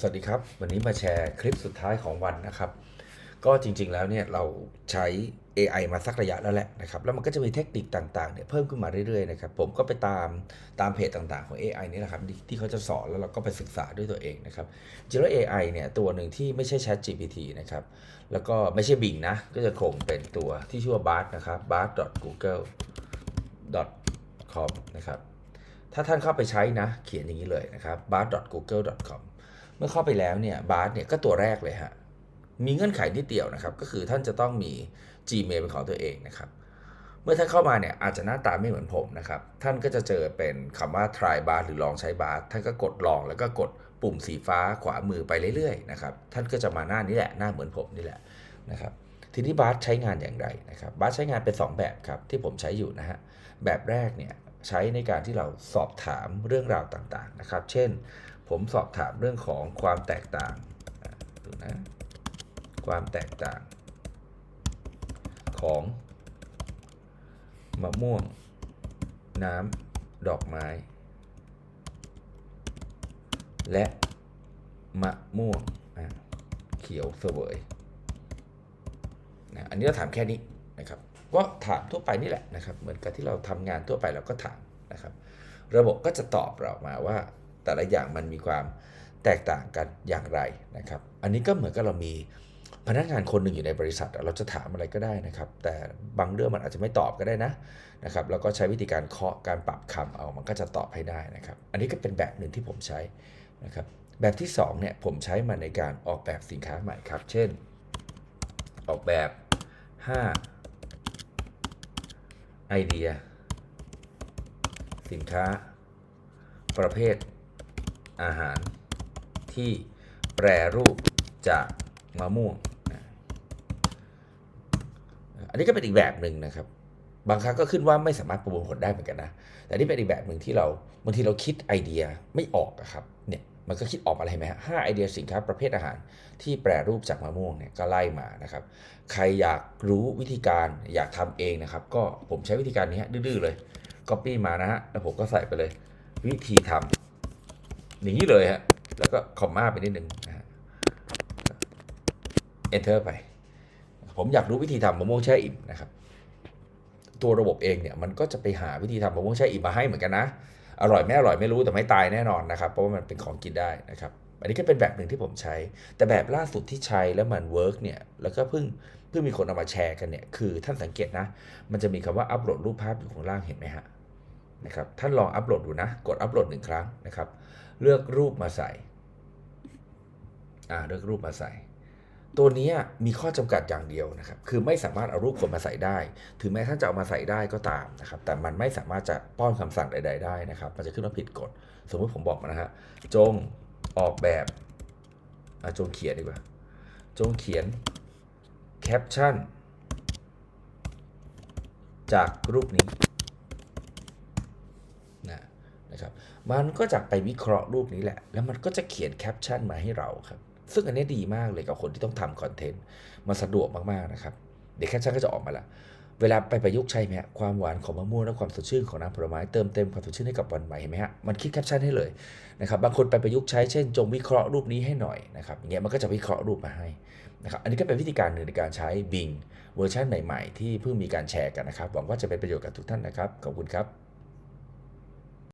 สวัสดีครับ วันนี้มาแชร์คลิปสุดท้ายของวันนะครับ ก็จริงๆแล้วเนี่ยเราใช้ AI มาสักระยะแล้วแหละนะครับ แล้วมันก็จะมีเทคนิคต่างๆเนี่ยเพิ่มขึ้นมาเรื่อยๆนะครับ ผมก็ไปตามตามเพจต่างๆของ AI นี่แหละครับที่เขาจะสอนแล้วเราก็ไปศึกษาด้วยตัวเองนะครับจริงๆแล้ว AI เนี่ยตัวหนึ่งที่ไม่ใช่ Chat GPT นะครับ แล้วก็ไม่ใช่ Bing นะ ก็จะคงเป็นตัวที่ชื่อว่า Bard นะครับ bard.google.com นะครับ ถ้าท่านเข้าไปใช้นะ เขียนอย่างนี้เลยนะครับ bard.google.com เมื่อเข้าไปแล้วเนี่ย bard เนี่ยก็ตัวแรกเลยฮะ มีเงื่อนไขนิดเดียวนะครับ ก็คือท่านจะต้องมี Gmail เป็นของตัวเองนะครับ เมื่อท่านเข้ามาเนี่ยอาจจะหน้าตาไม่เหมือนผมนะครับ ท่านก็จะเจอเป็นคำว่า try bar หรือลองใช้ bar ท่านก็กดลองแล้วก็กดปุ่มสีฟ้าขวามือไปเรื่อยๆนะครับ ท่านก็จะมาหน้านี้แหละหน้าเหมือนผมนี่แหละนะครับทีนี้บาร์ใช้งานอย่างไรนะครับบาร์ใช้งานเป็น 2 แบบครับที่ผมใช้อยู่นะฮะแบบแรกเนี่ยใช้ในการที่เราสอบถามเรื่องราวต่างๆนะครับ เช่น ผมสอบถามเรื่องของความแตกต่างดูนะความแตกต่าง ของมะม่วง น้ำดอกไม้ และมะม่วงเขียวเสวยนะอันนี้เราถามแค่นี้นะครับ ก็ถามทั่วไปนี่แหละนะครับ เหมือนกับที่เราทำงานทั่วไปเราก็ถามนะครับ ระบบก็จะตอบเรามาว่า แต่ละอย่างมันมีความแตกต่างกันอย่างไรนะครับ อันนี้ก็เหมือนกับเรามีพนักงานคนหนึ่งอยู่ในบริษัท เราจะถามอะไรก็ได้นะครับ แต่บางเรื่องมันอาจจะไม่ตอบก็ได้นะนะครับแล้วก็ใช้วิธีการเคาะการปรับคำเอามันก็จะตอบให้ได้นะครับ อันนี้ก็เป็นแบบหนึ่งที่ผมใช้นะครับแบบที่2เนี่ยผมใช้มาในการออกแบบสินค้าใหม่ครับ เช่น ออกแบบ 5 ไอเดีย สินค้า ประเภท อาหารที่แปรรูปจากมะม่วง อันนี้ก็เป็นอีกแบบหนึ่งนะครับ บางครั้งก็ขึ้นว่าไม่สามารถประมวลผลได้เหมือนกันนะ แต่นี่เป็นอีกแบบหนึ่งที่เราบางทีเราคิดไอเดียไม่ออกอะครับ เนี่ยมันก็คิดออกอะไรไหมฮะห้าไอเดียสินค้าประเภทอาหารที่แปรรูปจากมะม่วงเนี่ยก็ไล่มานะครับ ใครอยากรู้วิธีการอยากทำเองนะครับ ก็ผมใช้วิธีการนี้ฮะดื้อๆเลย Copy มานะฮะ แล้วผมก็ใส่ไปเลย วิธีทำ อย่างนี้เลยฮะ แล้วก็คอมมาไปนิดนึงนะฮะ Enter ไป ผมอยากรู้วิธีทำมะม่วงแช่อิ่มนะครับ ตัวระบบเองเนี่ยมันก็จะไปหาวิธีทำมะม่วงแช่อิ่มมาให้เหมือนกันนะ อร่อยไม่อร่อยไม่รู้แต่ไม่ตายแน่นอนนะครับ เพราะว่ามันเป็นของกินได้นะครับ อันนี้ก็เป็นแบบหนึ่งที่ผมใช้ แต่แบบล่าสุดที่ใช้แล้วมันเวิร์กเนี่ย แล้วก็เพิ่งเพิ่งมีคนเอามาแชร์กันเนี่ย คือท่านสังเกตนะ มันจะมีคำว่าอัปโหลดรูปภาพอยู่ข้างล่างเห็นไหมฮะ นะครับท่านลองอัปโหลดดูนะ กดอัปโหลดหนึ่งครั้งนะครับ เลือกรูปมาใส่อ่าเลือกรูปมาใส่ ตัวนี้มีข้อจำกัดอย่างเดียวนะครับ คือไม่สามารถเอารูปคนมาใส่ได้ ถึงแม้ท่านจะเอามาใส่ได้ก็ตามนะครับ แต่มันไม่สามารถจะป้อนคำสั่งใด ๆ ได้นะครับ มันจะขึ้นว่าผิดกฎ สมมติผมบอกมานะฮะจงออกแบบอะจงเขียนดีกว่า จงเขียนแคปชั่นจากรูปนี้ นะครับมันก็จะไปวิเคราะห์รูปนี้แหละ แล้วมันก็จะเขียนแคปชั่นมาให้เราครับ ซึ่งอันนี้ดีมากเลยกับคนที่ต้องทำคอนเทนต์มันสะดวกมากๆนะครับ เดี๋ยวแคปชั่นก็จะออกมาละเวลาไปประยุกต์ใช้ไหมความหวานของมะม่วงและความสดชื่นของน้ำผลไม้เติมเต็มความสดชื่นให้กับวันใหม่เห็นไหมฮะมันคิดแคปชั่นให้เลยนะครับบางคนไปประยุกต์ใช้เช่น จงวิเคราะห์รูปนี้ให้หน่อยนะครับอย่างเงี้ยมันก็จะวิเคราะห์รูปมาให้นะครับอันนี้ก็เป็นวิธีการหนึ่งในการใช้ Bing เวอร์ชันใหม่ๆ ที่เพิ่งมีการแชร์กันนะครับหวังว่าจะเป็นประโยชน์กับทุกท่านนะครับขอบคุณครับ